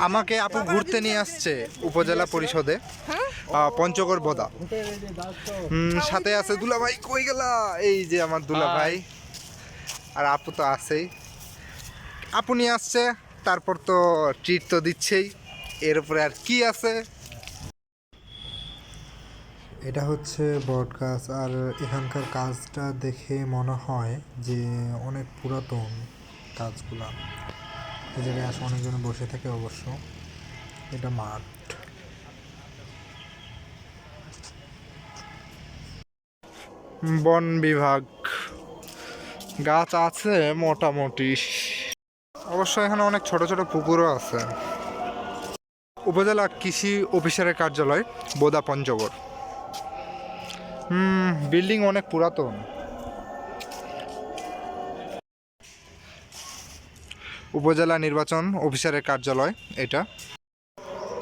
আমাকে আপু ঘুরতে নিয়ে আসছে উপজেলা পরিষদে আহ, পঞ্চগড় বদা। হুম, সাথে আছে দুলা ভাই কই গেলা? এই যে আমার দুলা ভাই আর আপু তো আছেই। আপু নিয়ে আসছে তারপর তো ট্রিট তো দিচ্ছেই। এর উপরে আর কি আছে? এটা হচ্ছে বট গাছ আর এখানকার কাজটা দেখে মনে হয় যে অনেক পুরাতন কাজগুলা। এই জায়গায় আসে অনেকজন বসে থাকে অবশ্য। এটা মাঠ। বন বিভাগ। গাছ আছে মোটামুটি। অবশ্য এখানে অনেক ছোট ছোট পুকুরও আছে। উপজেলা কৃষি অফিসারের কার্যালয় বোদা পঞ্চগড় হুম, বিল্ডিং অনেক পুরাতন। উপজেলা নির্বাচন অফিসারের কার্যালয় এটা।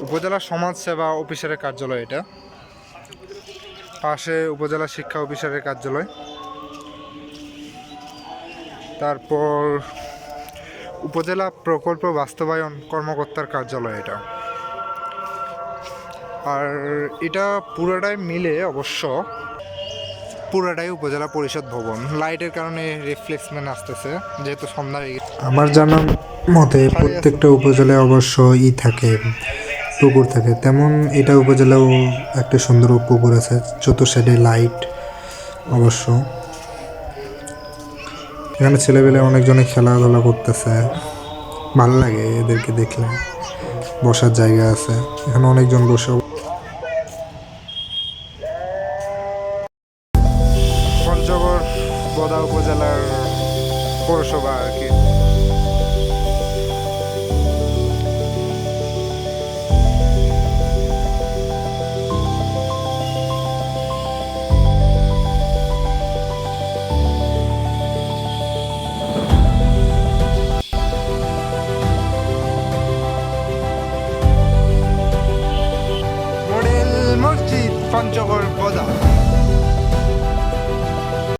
উপজেলা সমাজ সেবা অফিসারের কার্যালয় এটা। পাশে উপজেলা শিক্ষা অফিসারের কার্যালয়। তারপর উপজেলা প্রকল্প বাস্তবায়ন কর্মকর্তার কার্যালয় এটা। আর এটা পুরোটাই মিলে অবশ্য পুরোটাই উপজেলা পরিষদ ভবন। লাইটের কারণে রিফ্লেক্সমেন্ট আসতেছে যেহেতু সন্ধ্যা আমার জানার মতে প্রত্যেকটা উপজেলায় অবশ্য ই থাকে পুকুর থাকে। তেমন এটা উপজেলাও একটা সুন্দর পুকুর আছে চতুর সাইডে লাইট অবশ্য। এখানে ছেলেবেলে অনেকজনে খেলাধুলা করতেছে। ভালো লাগে এদেরকে দেখলে। বসার জায়গা আছে। এখানে অনেকজন বসে বদা উপজেলার পৌরসভা আর কি। পঞ্চগড় বদা